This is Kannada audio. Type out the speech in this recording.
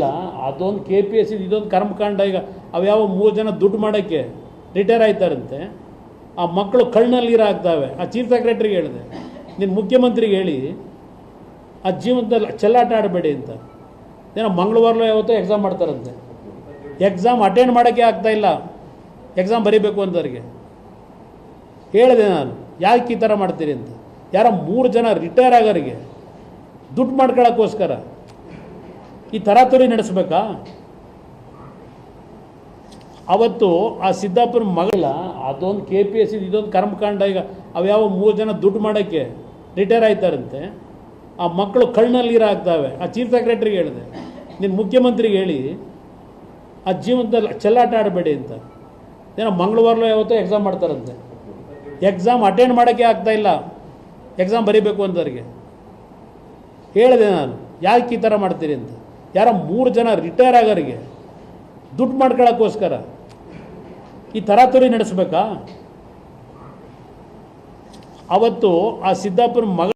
ಮಗಳ ಅದೊಂದು ಕೆ ಪಿ ಎಸ್ ಇದೊಂದು ಕರ್ಮಕಾಂಡ ಈಗ. ಅವ್ಯಾವ ಮೂರು ಜನ ದುಡ್ಡು ಮಾಡೋಕ್ಕೆ ರಿಟೈರ್ ಆಯ್ತಾರಂತೆ. ಆ ಮಕ್ಕಳು ಕಣ್ಣಲ್ಲಿ ನೀರು ಆ ಚೀಫ್ ಸೆಕ್ರೆಟ್ರಿಗೆ ಹೇಳಿದೆ. ನಿನ್ನ ಮುಖ್ಯಮಂತ್ರಿಗೆ ಹೇಳಿ, ಆ ಜೀವನದಲ್ಲಿ ಚೆಲ್ಲಾಟ ಆಡಬೇಡಿ ಅಂತ. ಏನೋ ಮಂಗಳವಾರಲೋ ಯಾವತ್ತೋ ಎಕ್ಸಾಮ್ ಮಾಡ್ತಾರಂತೆ. ಎಕ್ಸಾಮ್ ಅಟೆಂಡ್ ಮಾಡೋಕ್ಕೆ ಆಗ್ತಾ ಇಲ್ಲ. ಎಕ್ಸಾಮ್ ಬರೀಬೇಕು ಅಂತವ್ರಿಗೆ ಹೇಳಿದೆ ನಾನು, ಯಾಕೆ ಈ ಥರ ಮಾಡ್ತೀರಿ ಅಂತ. ಯಾರೋ ಮೂರು ಜನ ರಿಟೈರ್ ಆಗೋರಿಗೆ ದುಡ್ಡು ಮಾಡ್ಕೊಳ್ಳೋಕ್ಕೋಸ್ಕರ ಈ ತರಾತುರಿ ನಡೆಸ್ಬೇಕಾ? ಅವತ್ತು ಆ ಸಿದ್ದಾಪುರ ಮಗಳ, ಅದೊಂದು ಕೆ ಪಿ ಎಸ್ ಇದೊಂದು ಕರ್ಮಕಾಂಡ ಈಗ ಅವ್ಯಾವ ಮೂರು ಜನ ದುಡ್ಡು ಮಾಡೋಕ್ಕೆ ರಿಟೈರ್ ಆಯ್ತಾರಂತೆ. ಆ ಮಕ್ಕಳು ಕಣ್ಣಲ್ಲಿ ಹಾಕ್ತಾವೆ ಆ ಚೀಫ್ ಸೆಕ್ರೆಟ್ರಿಗೆ ಹೇಳಿದೆ ನಿನ್ನ ಮುಖ್ಯಮಂತ್ರಿಗೆ ಹೇಳಿ, ಆ ಜೀವನದಲ್ಲಿ ಚೆಲ್ಲಾಟ ಆಡಬೇಡಿ ಅಂತ. ಏನೋ ಮಂಗಳವಾರಲೋ ಯಾವತ್ತೋ ಎಕ್ಸಾಮ್ ಮಾಡ್ತಾರಂತೆ. ಎಕ್ಸಾಮ್ ಅಟೆಂಡ್ ಮಾಡೋಕ್ಕೆ ಇಲ್ಲ. ಎಕ್ಸಾಮ್ ಬರೀಬೇಕು ಅಂತವ್ರಿಗೆ ಹೇಳಿದೆ ನಾನು, ಯಾಕೆ ಈ ಥರ ಮಾಡ್ತೀರಿ ಅಂತ. ಯಾರೋ ಮೂರು ಜನ ರಿಟೈರ್ ಆಗೋರಿಗೆ ದುಡ್ಡು ಮಾಡ್ಕೊಳ್ಳೋಕ್ಕೋಸ್ಕರ ಈ ತರಾತುರಿ ನಡೆಸ್ಬೇಕಾ? ಅವತ್ತು ಆ ಸಿದ್ದಾಪುರ ಮಗ